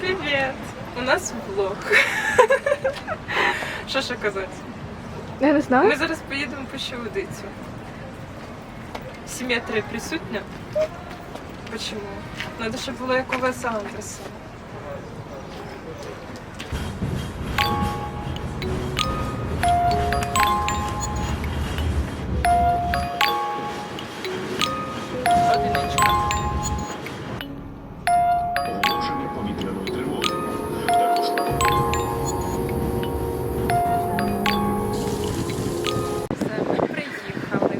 Привіт! У нас влог. Що ще казати? Я не знаю. Ми зараз поїдемо по щелодицю. Симетрія присутня? Почему? Надо, щоб було як у Веса Андерса. Повітряної тривоги. Ми приїхали.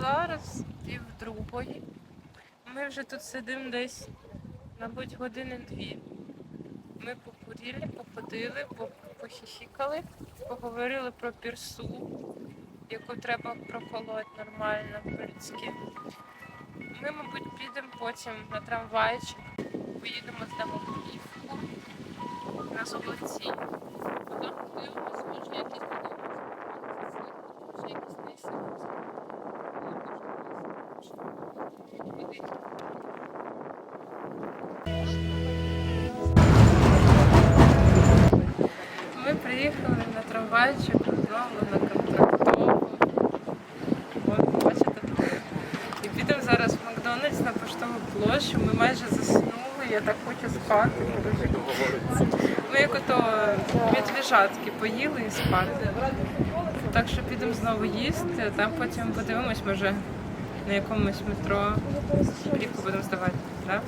Зараз пів другої. Ми вже тут сидимо десь, мабуть, години дві. Ми покурили, походили, по- похихікали, поговорили про пірсу, яку треба проколоти нормально по-людськи. Ми, мабуть, підемо потім на трамвайчик, поїдемо здамо плівку на золоті. Потім подивимося, може якісь подивимося, може якісь не сидять. Ми приїхали на трамвайчик знову на контрактову. От, бачите. І підемо зараз в Макдональдс на поштову площу. Ми майже заснули, я так хочу спати. Ми як ото медвіжатки поїли і спати. Так що підемо знову їсти, там потім подивимось, може на якомусь метро плівку будемо здавати. Да?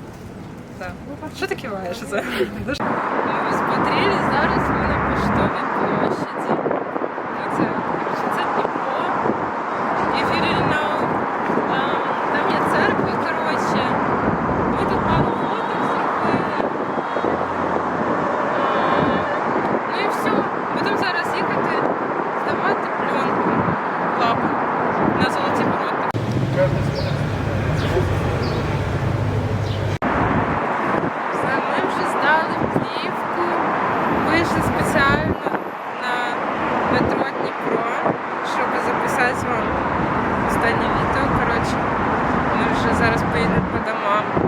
Да. Що ти киваєш? Це? Дуже- Ми смотрели, зараз ми на поштовій площаді. Ну, Це, коротше, це Дніпро. If you didn't know, um, там є церква, коротше. Ми тут пару фоток зробили. Ем, Ну і все. Будемо зараз їхати здавати пленку лапу на золоті ворота. Все, ми вже здали плівку. Вийшли спеціально на метро Дніпро, щоб записати вам останнє відео. Ми вже зараз поїдемо по домам.